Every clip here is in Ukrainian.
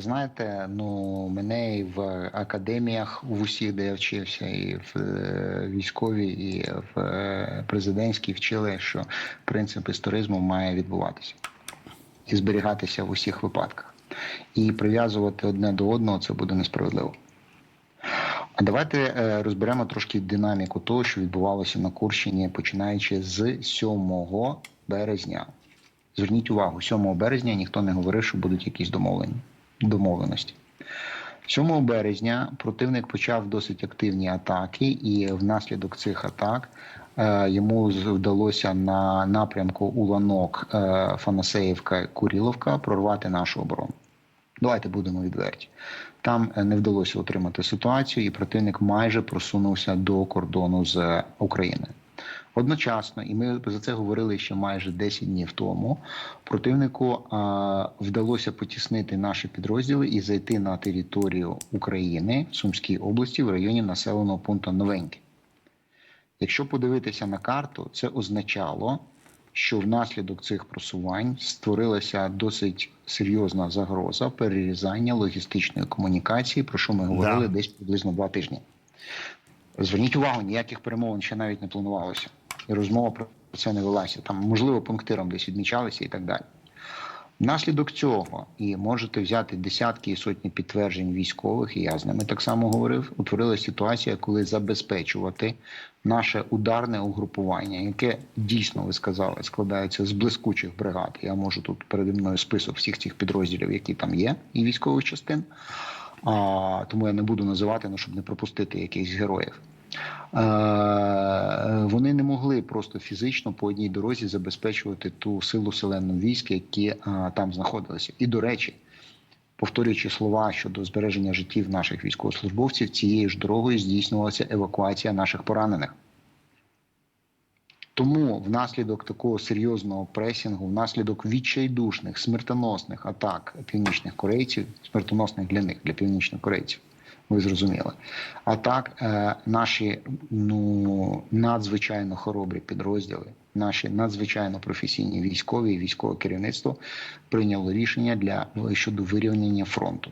знаєте, ну мене і в академіях в усіх, де я вчився, і в е, військовій, і в е, президентській вчили, що принцип історизму має відбуватися і зберігатися в усіх випадках. І прив'язувати одне до одного це буде несправедливо. А давайте е, розберемо трошки динаміку того, що відбувалося на Курщині, починаючи з 7 березня. Зверніть увагу, 7 березня ніхто не говорив, що будуть якісь домовлені, домовленості. 7 березня противник почав досить активні атаки, і внаслідок цих атак е, йому вдалося на напрямку Уланок, е, Фанасеївка, Куріловка прорвати нашу оборону. Давайте будемо відверті. Там е, не вдалося отримати ситуацію, і противник майже просунувся до кордону з Україною. Одночасно, і ми за це говорили ще майже 10 днів тому. Противнику а, вдалося потіснити наші підрозділи і зайти на територію України в Сумській області в районі населеного пункту Новеньке. Якщо подивитися на карту, це означало, що внаслідок цих просувань створилася досить серйозна загроза перерізання логістичної комунікації, про що ми говорили Да. десь приблизно два тижні. Зверніть увагу, ніяких перемовин ще навіть не планувалося. І розмова про це не велася. Там, можливо, пунктиром десь відмічалися і так далі. Внаслідок цього, і можете взяти десятки і сотні підтверджень військових, і я з ними так само говорив. Утворилася ситуація, коли забезпечувати наше ударне угрупування, яке дійсно ви сказали, складається з блискучих бригад. Я можу тут переді мною список всіх цих підрозділів, які там є, і військових частин. А, тому я не буду називати, ну, щоб не пропустити якихось героїв. Е, вони не могли просто фізично по одній дорозі забезпечувати ту силу селену військ, які е, там знаходилися. І до речі, повторюючи слова щодо збереження життів наших військовослужбовців, цією ж дорогою здійснювалася евакуація наших поранених. Тому внаслідок такого серйозного пресінгу, внаслідок відчайдушних смертоносних атак північних корейців, смертоносних для них, для північних корейців, ви зрозуміли. А так, е, наші ну надзвичайно хоробрі підрозділи, наші надзвичайно професійні військові і військове керівництво прийняло рішення для щодо вирівняння фронту.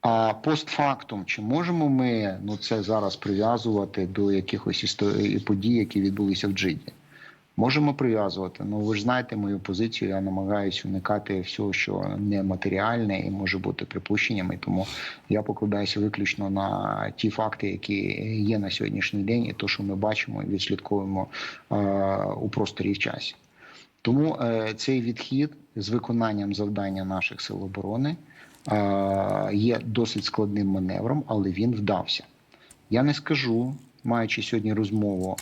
А постфактум, чи можемо ми ну це зараз прив'язувати до якихось історії подій, які відбулися в Джиді? Можемо прив'язувати. Ну ви ж знаєте мою позицію. Я намагаюся уникати всього, що нематеріальне і може бути припущеннями. Тому я покладаюся виключно на ті факти, які є на сьогоднішній день, і то, що ми бачимо і відслідковуємо е, у просторі в часі. Тому е, цей відхід з виконанням завдання наших сил оборони е, є досить складним маневром, але він вдався. Я не скажу, маючи сьогодні розмову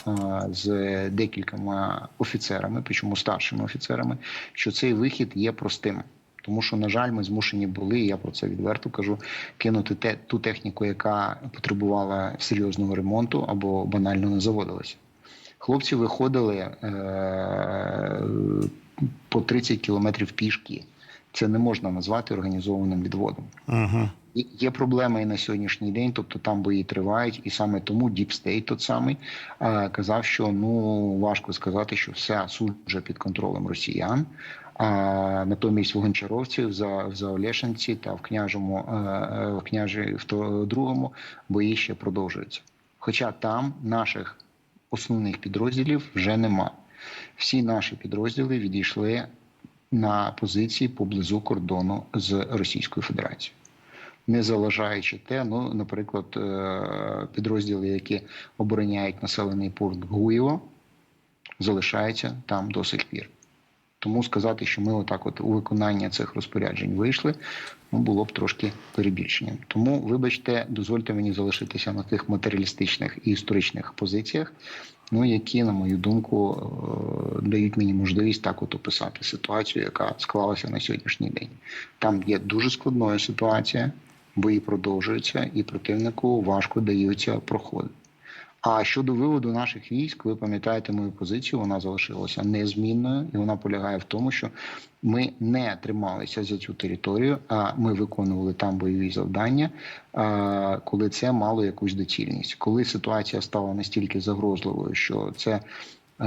з декількома офіцерами, причому старшими офіцерами, що цей вихід є простим. Тому що, на жаль, ми змушені були, я про це відверто кажу, кинути те, ту техніку, яка потребувала серйозного ремонту або банально не заводилася. Хлопці виходили е, по 30 кілометрів пішки. Це не можна назвати організованим відводом. Угу. І Є проблеми і на сьогоднішній день, тобто там бої тривають, і саме тому Deep State тот самий казав, що ну важко сказати, що вся суть вже під контролем росіян. А натомість в Гончаровці, в За- в Заолешенці та в княжому в княжі в другому бої ще продовжуються. Хоча там наших основних підрозділів вже нема. Всі наші підрозділи відійшли на позиції поблизу кордону з Російською Федерацією не залежаючи те, ну, наприклад, е, підрозділи, які обороняють населений пункт Гуєво, залишаються там до сих пір. Тому сказати, що ми отак, от у виконання цих розпоряджень вийшли, ну було б трошки перебільшенням. Тому, вибачте, дозвольте мені залишитися на тих матеріалістичних і історичних позиціях, ну які, на мою думку, е, дають мені можливість так от описати ситуацію, яка склалася на сьогоднішній день. Там є дуже складною ситуація, бої продовжуються, і противнику важко даються проходи. А щодо виводу наших військ, ви пам'ятаєте мою позицію, вона залишилася незмінною, і вона полягає в тому, що ми не трималися за цю територію, а ми виконували там бойові завдання, коли це мало якусь доцільність. Коли ситуація стала настільки загрозливою, що це е,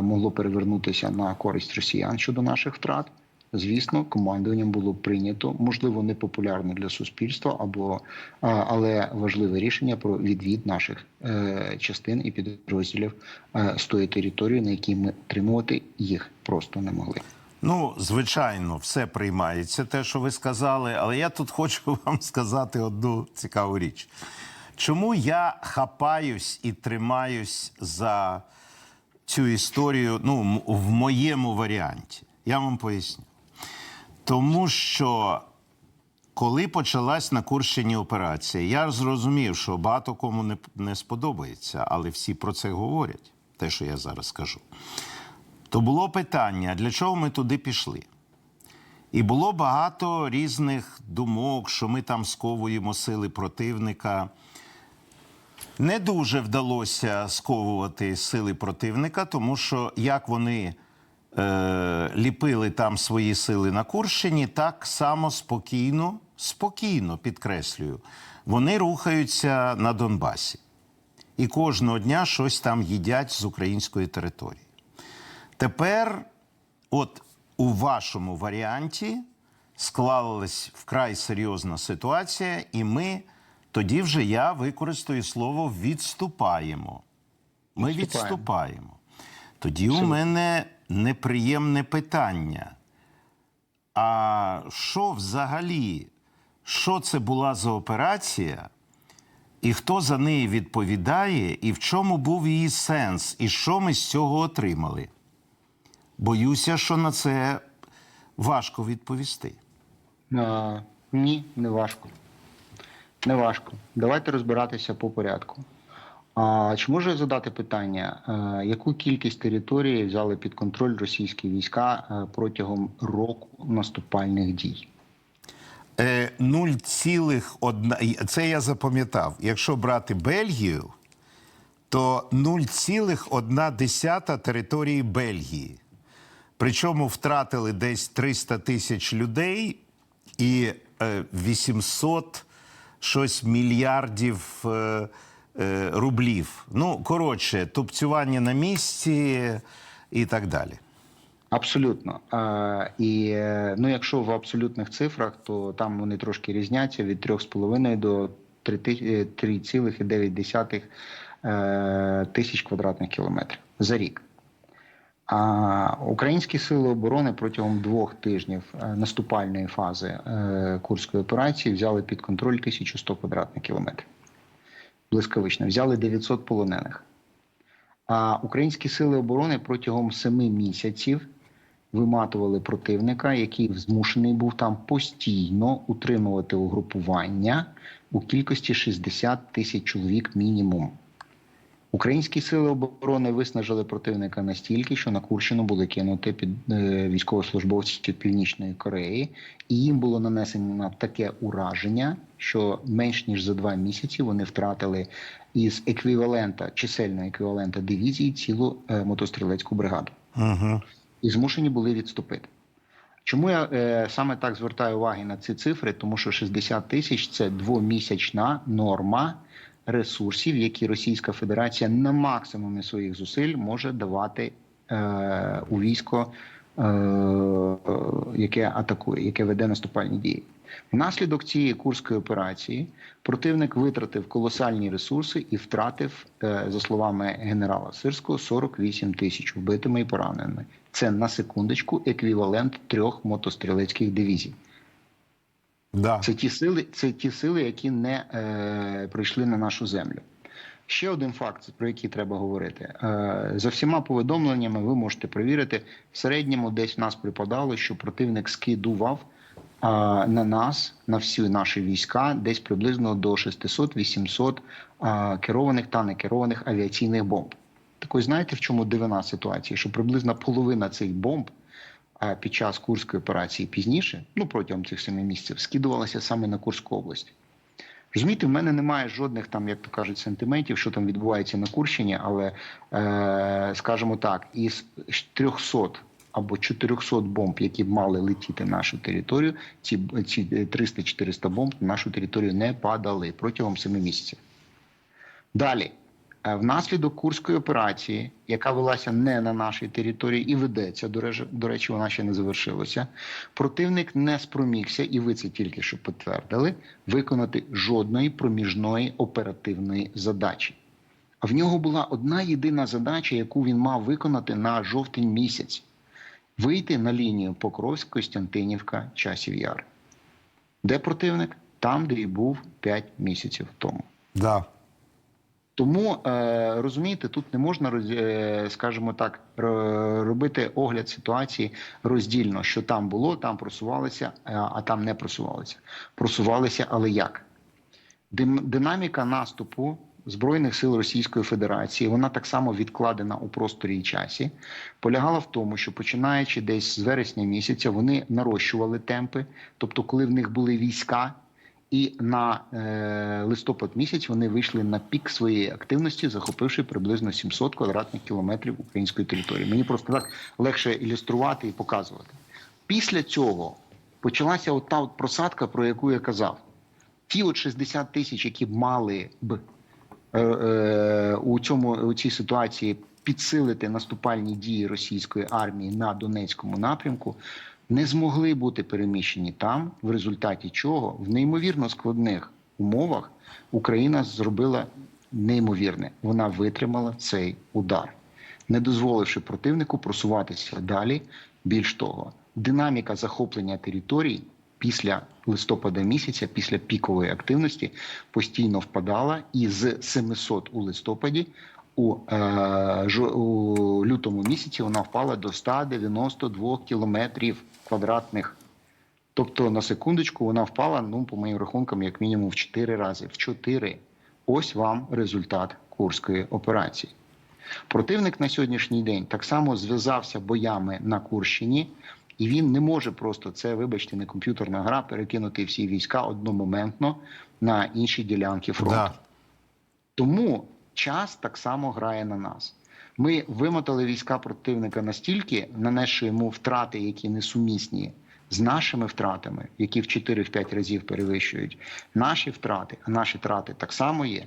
могло перевернутися на користь росіян щодо наших втрат. Звісно, командуванням було прийнято, можливо, непопулярне для суспільства, або але важливе рішення про відвід наших е, частин і підрозділів е, з тої території, на якій ми тримувати їх просто не могли. Ну, звичайно, все приймається, те, що ви сказали, але я тут хочу вам сказати одну цікаву річ. Чому я хапаюсь і тримаюсь за цю історію ну, в моєму варіанті? Я вам поясню. Тому що коли почалась на Курщині операція, я зрозумів, що багато кому не, не сподобається, але всі про це говорять, те, що я зараз скажу. То було питання, для чого ми туди пішли? І було багато різних думок, що ми там сковуємо сили противника. Не дуже вдалося сковувати сили противника, тому що як вони е, ліпили там свої сили на Курщині, так само спокійно, спокійно підкреслюю, вони рухаються на Донбасі. І кожного дня щось там їдять з української території. Тепер, от у вашому варіанті склалась вкрай серйозна ситуація, і ми тоді вже я використаю слово відступаємо. Ми Відступаємо. відступаємо. Тоді у мене неприємне питання. А що взагалі, що це була за операція? І хто за неї відповідає, і в чому був її сенс, і що ми з цього отримали? Боюся, що на це важко відповісти. А, ні, не важко. Не важко. Давайте розбиратися по порядку. А, чи можу я задати питання, е, яку кількість території взяли під контроль російські війська е, протягом року наступальних дій? Е, 0,1, це я запам'ятав. Якщо брати Бельгію, то 0,1 території Бельгії. Причому втратили десь 300 тисяч людей і е, 800 щось мільярдів е, е, рублів. Ну, коротше, тупцювання на місці і так далі. Абсолютно. Е, і е, ну, якщо в абсолютних цифрах, то там вони трошки різняться від 3,5 до 3 ти- е, 3,9 е, тисяч квадратних кілометрів за рік. А українські сили оборони протягом двох тижнів е, наступальної фази е, курської операції взяли під контроль 1100 квадратних кілометрів. Блискавично взяли 900 полонених. А українські сили оборони протягом семи місяців виматували противника, який змушений був там постійно утримувати угрупування у кількості 60 тисяч чоловік мінімум. Українські сили оборони виснажили противника настільки, що на Курщину були кинути під е, військовослужбовці Північної Кореї, і їм було нанесено таке ураження, що менш ніж за два місяці вони втратили із еквівалента чисельного еквівалента дивізії цілу е, мотострілецьку бригаду Угу. і змушені були відступити. Чому я е, саме так звертаю уваги на ці цифри? Тому що 60 тисяч це двомісячна норма ресурсів, які Російська Федерація на максимумі своїх зусиль може давати е, у військо, е, яке атакує, яке веде наступальні дії. Внаслідок цієї курської операції противник витратив колосальні ресурси і втратив, е, за словами генерала Сирського, 48 тисяч вбитими і пораненими. Це на секундочку еквівалент трьох мотострілецьких дивізій. Да. Це ті сили, це ті сили, які не е, прийшли на нашу землю. Ще один факт, про який треба говорити. Е, за всіма повідомленнями, ви можете перевірити, в середньому десь в нас припадало, що противник скидував е, на нас, на всі наші війська, десь приблизно до 600-800 е, керованих та некерованих авіаційних бомб. Так ось знаєте, в чому дивина ситуації? Що приблизно половина цих бомб під час Курської операції пізніше, ну протягом цих семи місяців, скидувалася саме на Курську область. Розумієте, в мене немає жодних там, як то кажуть, сентиментів, що там відбувається на Курщині, але е, скажімо так, із 300 або 400 бомб, які б мали летіти на нашу територію, ці, ці 300-400 бомб на нашу територію не падали протягом семи місяців. Далі. Е, Внаслідок курської операції, яка велася не на нашій території і ведеться, до речі, вона ще не завершилася. Противник не спромігся, і ви це тільки що підтвердили, виконати жодної проміжної оперативної задачі. А в нього була одна єдина задача, яку він мав виконати на жовтень місяць: вийти на лінію Покровськ, Костянтинівка, Часів Яр. Де противник? Там, де і був 5 місяців тому. Да. Тому е, розумієте, тут не можна е, скажімо так, робити огляд ситуації роздільно, що там було, там просувалися, е, а там не просувалися. Просувалися, але як? Динаміка наступу Збройних сил Російської Федерації, вона так само відкладена у просторі і часі, полягала в тому, що починаючи десь з вересня місяця, вони нарощували темпи, тобто, коли в них були війська, і на е, листопад місяць вони вийшли на пік своєї активності, захопивши приблизно 700 квадратних кілометрів української території. Мені просто так легше ілюструвати і показувати. Після цього почалася от от просадка, про яку я казав. Ті от 60 тисяч, які мали б е, е, у цьому у цій ситуації підсилити наступальні дії російської армії на Донецькому напрямку, не змогли бути переміщені там, в результаті чого в неймовірно складних умовах Україна зробила неймовірне. Вона витримала цей удар, не дозволивши противнику просуватися далі. Більш того, динаміка захоплення територій після листопада місяця, після пікової активності, постійно впадала, і з 700 у листопаді. У, е, у лютому місяці вона впала до 192 кілометрів квадратних. Тобто, на секундочку, вона впала, ну, по моїм рахункам, як мінімум в 4 рази. В 4. Ось вам результат Курської операції. Противник на сьогоднішній день так само зв'язався боями на Курщині, і він не може просто це, вибачте, не комп'ютерна гра, перекинути всі війська одномоментно на інші ділянки фронту. Да. Тому час так само грає на нас. Ми вимотали війська противника настільки, нанесши йому втрати, які несумісні з нашими втратами, які в 4-5 разів перевищують наші втрати, а наші втрати так само є.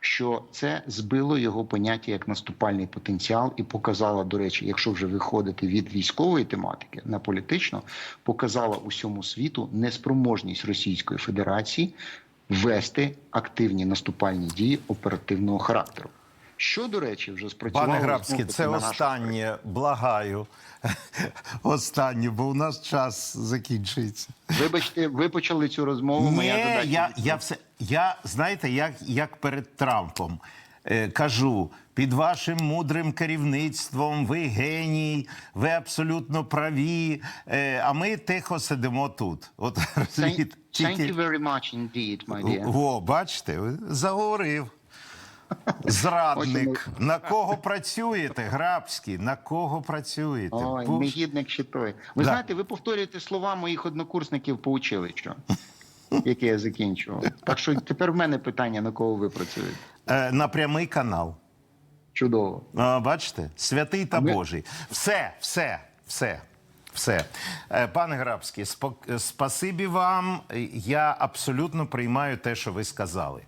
Що це збило його поняття як наступальний потенціал, і показало, до речі, якщо вже виходити від військової тематики на політичну, показала усьому світу неспроможність Російської Федерації вести активні наступальні дії оперативного характеру. Що, до речі, вже спрацювало Пане Грабський, це на останнє, благаю. Останнє, бо у нас час закінчується. Вибачте, ви почали цю розмову. Ні, моя я, я все. Я знаєте, як, як перед Трампом кажу: під вашим мудрим керівництвом ви геній, ви абсолютно праві. Е, а ми тихо сидимо тут. От Thank, thank you very much indeed, my dear. О, бачите, заговорив. Зрадник. На кого працюєте, Грабський? На кого працюєте? Ой, Пуш- негідник ще той. Ви Да. знаєте, ви повторюєте слова моїх однокурсників по училищу, яке я закінчував. Так що тепер в мене питання, на кого ви працюєте. Е, на прямий канал. Чудово. А, бачите, святий та Божий. Все, все, все. Все, Е, пане Грабський, спасибі вам. Я абсолютно приймаю те, що ви сказали.